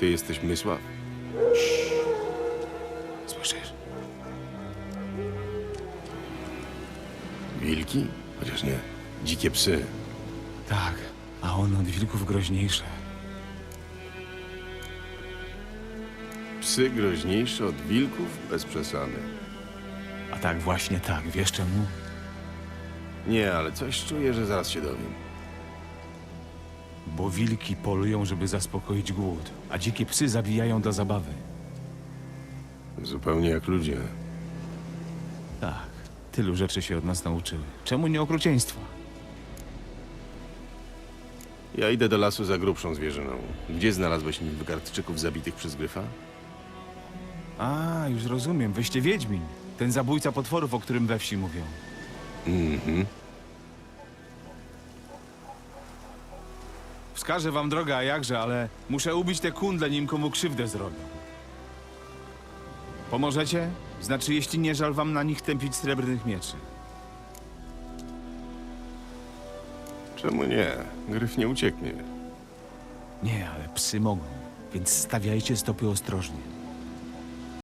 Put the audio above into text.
Ty jesteś Mysław? Słyszysz? Wilki? Chociaż nie. Dzikie psy. Tak, a on od wilków groźniejsze. Psy groźniejsze od wilków? Bez przesady. A tak, właśnie tak, wiesz czemu? Nie, ale coś czuję, że zaraz się dowiem. Bo wilki polują, żeby zaspokoić głód, a dzikie psy zabijają dla zabawy. Zupełnie jak ludzie. Tak, tylu rzeczy się od nas nauczyły. Czemu nie okrucieństwa? Ja idę do lasu za grubszą zwierzyną. Gdzie znalazłeś Nilfgaardczyków zabitych przez Gryfa? A, już rozumiem, wyście Wiedźmin. Ten zabójca potworów, o którym we wsi mówią. Mhm. Wskażę wam drogę, a jakże, ale muszę ubić te kundle, nim komu krzywdę zrobią. Pomożecie? Znaczy, jeśli nie żal wam na nich tępić srebrnych mieczy. Czemu nie? Gryf nie ucieknie. Nie, ale psy mogą, więc stawiajcie stopy ostrożnie.